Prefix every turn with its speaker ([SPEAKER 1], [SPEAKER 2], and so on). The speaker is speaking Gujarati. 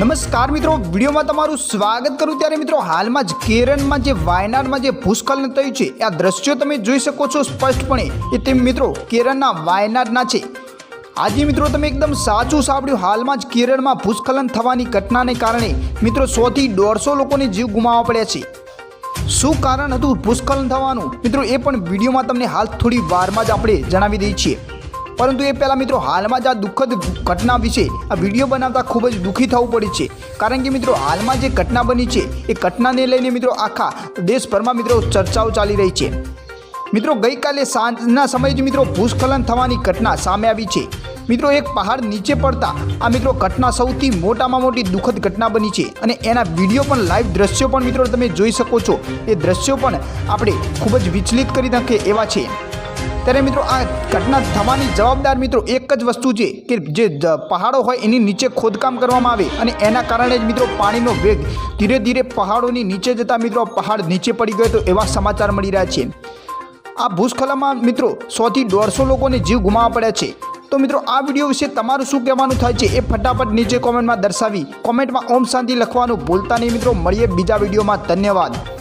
[SPEAKER 1] નમસ્કાર મિત્રો, વિડીયોમાં તમારું સ્વાગત કરું ત્યારે મિત્રો, હાલમાં જ કેરળમાં જે વાયનાડમાં જે ભૂસ્ખલન થયું છે આ દ્રશ્યો તમે જોઈ શકો છો સ્પષ્ટપણે. એ તે મિત્રો, કેરળના વાયનાડના છે. આજે મિત્રો, તમે એકદમ સાચું સાંભળ્યું, હાલમાં જ કેરળમાં ભૂસ્ખલન થવાની ઘટનાને કારણે મિત્રો, સોથી દોઢસો લોકોને જીવ ગુમાવવા પડ્યા છે. શું કારણ હતું ભૂસ્ખલન થવાનું? મિત્રો, એ પણ વિડીયોમાં તમને હાલ થોડી વારમાં જ આપણે જણાવી દઈએ છીએ. પરંતુ એ પહેલાં મિત્રો હાલમાં જ આ દુઃખદ ઘટના વિશે આ વીડિયો બનાવતા ખૂબ જ દુઃખી થવું પડે છે. કારણ કે મિત્રો હાલમાં જે ઘટના બની છે, એ ઘટનાને લઈને મિત્રો આખા દેશભરમાં મિત્રો ચર્ચાઓ ચાલી રહી છે. મિત્રો ગઈકાલે સાંજના સમયે જ મિત્રો ભૂસ્ખલન થવાની ઘટના સામે આવી છે. મિત્રો એક પહાડ નીચે પડતા આ મિત્રો ઘટના સૌથી મોટામાં મોટી દુઃખદ ઘટના બની છે અને એના વીડિયો પણ લાઈવ દ્રશ્યો પણ મિત્રો તમે જોઈ શકો છો. એ દ્રશ્યો પણ આપણે ખૂબ જ વિચલિત કરી નાખે એવા છે. ત્યારે મિત્રો આ ઘટના થવાની જવાબદાર મિત્રો એક જ વસ્તુ છે કે જે પહાડો હોય એની નીચે ખોદકામ કરવામાં આવે અને એના કારણે જ મિત્રો પાણીનો વેગ ધીરે ધીરે પહાડોની નીચે જતા મિત્રો પહાડ નીચે પડી ગયો તો એવા સમાચાર મળી રહ્યા છે. આ ભૂસ્ખલનમાં મિત્રો સોથી દોઢસો લોકોને જીવ ગુમાવવા પડ્યા છે. તો મિત્રો આ વીડિયો વિશે તમારું શું કહેવાનું થાય છે એ ફટાફટ નીચે કોમેન્ટમાં દર્શાવી. કોમેન્ટમાં ઓમ શાંતિ લખવાનું ભૂલતા નહીં મિત્રો. મળીએ બીજા વિડીયોમાં. ધન્યવાદ.